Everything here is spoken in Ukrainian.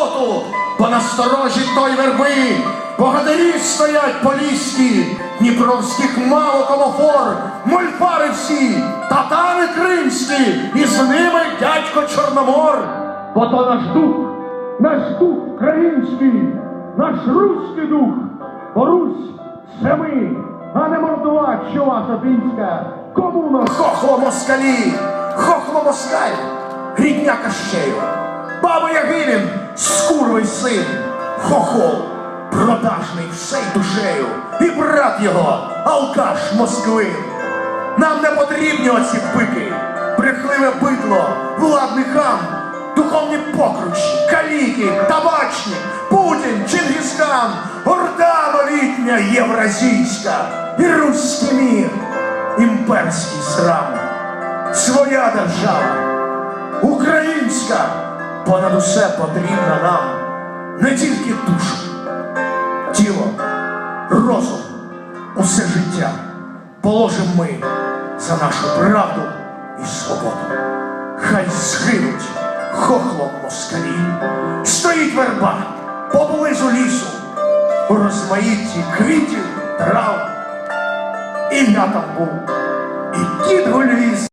Святоту, бо на сторожі той верби, богатирі стоять поліські, Дніпровських мало комофор, мольфари всі, татари кримські, і з ними дядько Чорномор. Бо то наш дух, наш дух український, наш руський дух, бо Русь це ми, а не мордова, що ваша фінська, комуна. Хохло москалі, хохло москаль, рідня Кащею, баба Ягилін, скурвий син, хохол, продажний всей душею, і брат його, алкаш Москвин. Нам не потрібні оці пики, брехливе бидло, владний хам, духовні покручі, каліки, табачні, Путін, Чингісхан, орда новітня євразійська і руський мір, імперський срам, своя держава, українська, понад усе потрібна нам не тільки душа, тіло, розум, усе життя положим ми за нашу правду і свободу. Хай згинуть хохлом москалі. Стоїть верба поблизу лісу, у розмаїтті квітів, трав. І я там був, і кіт гульвіз,